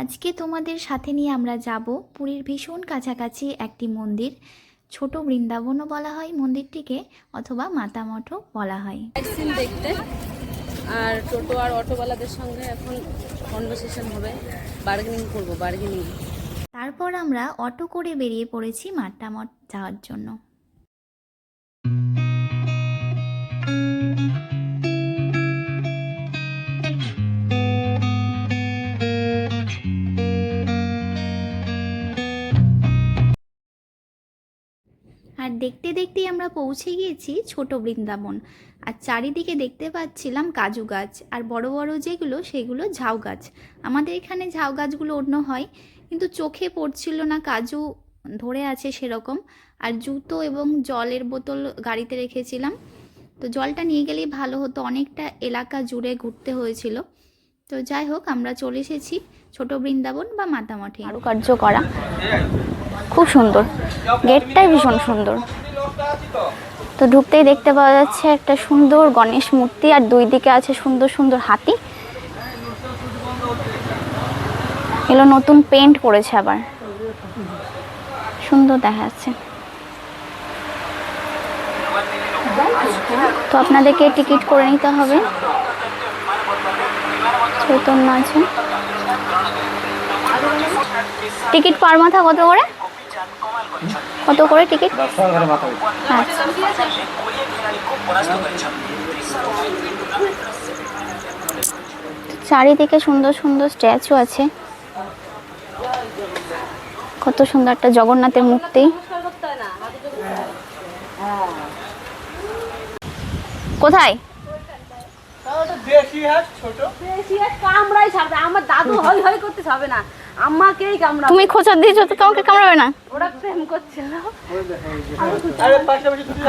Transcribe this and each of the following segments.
আজকে তোমাদের সাথে নিয়ে আমরা যাব পুরীর ভীষণ কাছাকাছি একটি মন্দির। ছোট বৃন্দাবনও বলা হয় মন্দিরটিকে অথবা মাতামঠও বলা হয়। দেখতে। আর টোটো আর অটোওয়ালাদের সঙ্গে এখন কনভারসেশন হবে। বার্গেনিং করব বার্গেনিং তারপর আমরা অটো করে বেরিয়ে পড়েছি মাতামঠ যাওয়ার জন্য। আর দেখতে দেখতেই আমরা পৌঁছে গিয়েছি ছোট বৃন্দাবন। আর চারিদিকে দেখতে পাচ্ছিলাম কাজু গাছ, আর বড় বড় যেগুলো সেগুলো ঝাউ গাছ। আমাদের এখানে ঝাউ গাছগুলো অন্য হয়, কিন্তু চোখে পড়ছিল না কাজু ধরে আছে সেরকম। আর জুতো এবং জলের বোতল গাড়িতে রেখেছিলাম। তো জলটা নিয়ে গেলেই ভালো হতো, অনেকটা এলাকা জুড়ে ঘুরতে হয়েছিল। তো যাই হোক, আমরা চলে এসেছি ছোট বৃন্দাবন বা মাতামঠে। কারুকার্য করা। খুব সুন্দর। গেটটাই ভীষণ সুন্দর। তো ঢুকতেই দেখতে পাওয়া যাচ্ছে একটা সুন্দর গণেশ মূর্তি, আর দুই দিকে আছে সুন্দর সুন্দর হাতি। এগুলো নতুন পেন্ট করেছে আবার। সুন্দর দেখা যাচ্ছে। তো আপনাদেরকে টিকিট করে নিতে হবে। চৈতন্য আছে। টিকিট পার মাথা কত করে? কত করে টিকিট? আচ্ছা। চারিদিকে সুন্দর সুন্দর স্ট্যাচু আছে। কত সুন্দর একটা জগন্নাথের মূর্তি। কোথায়? কামড়াই ছাড়বে। আমার দাদু হই হই করতে হবে না। আমাকেই কামড়া তুমি খোঁচা দিয়েছ তো তোমাকে কামড়াবে না? ওরা প্রেম করছিল।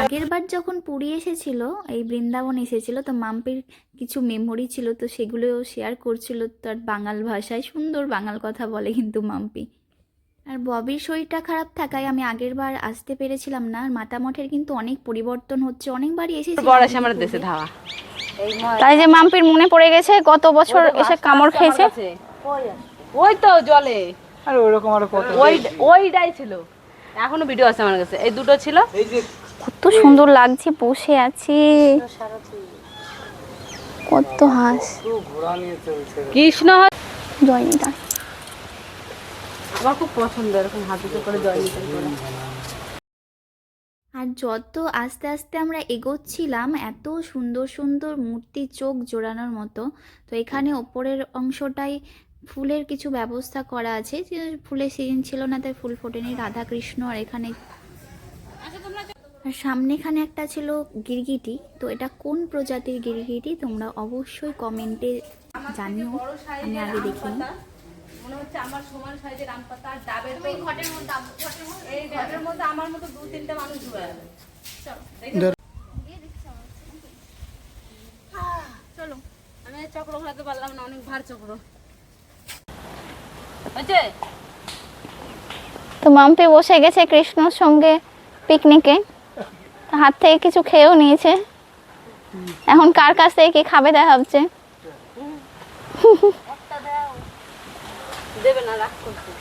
আগের বার যখন পুরী এসেছিল এই বৃন্দাবন এসেছিল তো মাম্পির কিছু মেমোরি ছিল তো সেগুলো শেয়ার করছিল। তার বাঙাল ভাষায় সুন্দর বাঙাল কথা বলে কিন্তু মাম্পি। আর ববির শরীরটা খারাপ থাকায় আমি আগের বার আসতে পেরেছিলাম না। আর মাতামঠের কিন্তু অনেক পরিবর্তন হচ্ছে। অনেকবারই এসেছি বড় আমার দেশে ধাওয়া। তাই যে মাম্পির মনে পড়ে গেছে গত বছর এসে কামড় খেয়েছে। ওই তো জলে। আরে ওরকম আরও কত ওই ওইটাই ছিল। এখনও ভিডিও আছে আমার কাছে। এই দুটো ছিল। এই যে কত সুন্দর লাগছে বসে আছি। কত হাঁস। ঘোড়া নিয়ে চলছে কৃষ্ণ হয়- জয়নিতা। আমার খুব পছন্দ এরকম হাতিতে করে জয় নিতে করে। আর যত আস্তে আস্তে আমরা এগোচ্ছিলাম, এত সুন্দর সুন্দর মূর্তি চোখ জোড়ানোর মতো। তো এখানে ওপরের অংশটাই ফুলের কিছু ব্যবস্থা করা আছে। ফুলের সিজন ছিল না, তাই ফুল ফোটেনি। রাধা কৃষ্ণ আর এখানে আর সামনে এখানে একটা ছিল গিরগিটি। তো এটা কোন প্রজাতির গিরগিটি? তোমরা অবশ্যই কমেন্টে জানিও। আমি আগে দেখিনি মনে হচ্ছে আমার সমান সাইজের আম পাতা আর ডাবের তো ঘটের মধ্যে এই ঘটের মধ্যে আমার মতো দু তিনটা মানুষ ঢুকে যাবে। চলো। আমি চক্র ঘোরাতে পারলাম না অনেক ভার চক্র। হয়েছে? তো মাম্পি বসে গেছে কৃষ্ণর সঙ্গে পিকনিকে হাত থেকে কিছু খেয়েও নিয়েছে। এখন কার কাছ থেকে কি খাবে দেখা ভাবছে দেবে না রাগ করছে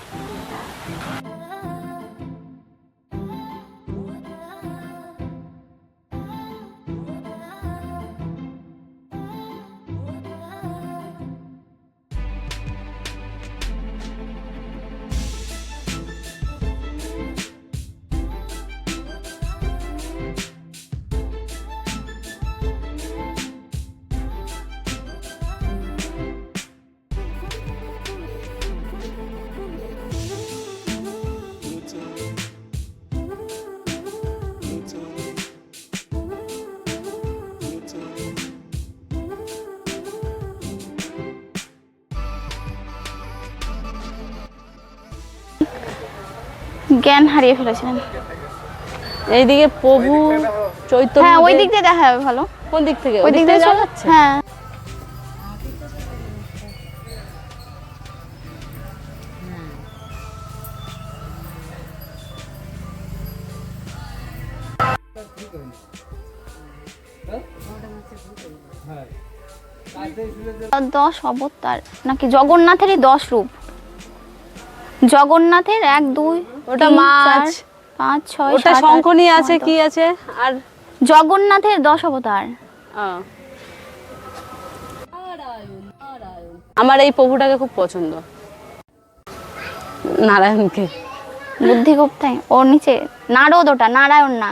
জ্ঞান হারিয়ে ফেলেছিলেন। এইদিকে প্রভু চৈতন্য হ্যাঁ ওই দিক দিয়ে দেখা যাবে ভালো। কোন দিক থেকে? ওই দিক দিয়ে চলো। যাচ্ছে? হ্যাঁ। হ্যাঁ। দশ অবতার নাকি জগন্নাথেরই দশ রূপ? জগন্নাথের এক দুই ওটা মাছ। পাঁচ ছয় ওটা আট, শঙ্খনী আছে কি আছে? আর জগন্নাথের দশ অবতার। আমার এই প্রভুটাকে খুব পছন্দ। নারায়ণকে। বুদ্ধিগুপ্তায় ওর নিচে নারদ ওটা নারায়ণ না।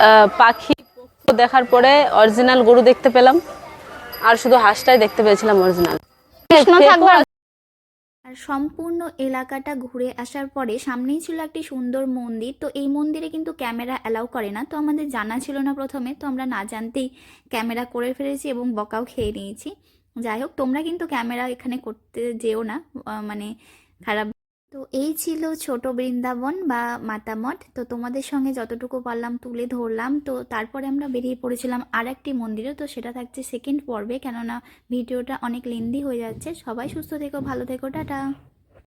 আহ, পাখি পক্ষ দেখার পরে অরিজিনাল গরু দেখতে পেলাম। আর শুধু হাঁসটাই দেখতে পেয়েছিলাম অরিজিনাল কৃষ্ণ ফেকও থাকবে আছে। আর সম্পূর্ণ এলাকাটা ঘুরে আসার পরে সামনেই ছিল একটি সুন্দর মন্দির। তো এই মন্দিরে কিন্তু ক্যামেরা অ্যালাউ করে না। তো আমাদের জানা ছিল না প্রথমে। তো আমরা না জানতেই ক্যামেরা করে ফেলেছি এবং বকাও খেয়ে নিয়েছি। যাই হোক, তোমরা কিন্তু ক্যামেরা এখানে করতে যেও না। মানে খারাপ তো এই ছিল ছোট বৃন্দাবন বা মাতামঠ। তো তোমাদের সঙ্গে যতটুকু পারলাম তুলে ধরলাম। তো তারপরে আমরা বেরিয়ে পড়েছিলাম আর একটি মন্দিরে। তো সেটা থাকছে সেকেন্ড পর্বে। কেননা ভিডিওটা অনেক লেন্দি হয়ে যাচ্ছে। সবাই সুস্থ থেকো, ভালো থেকো, টাটা।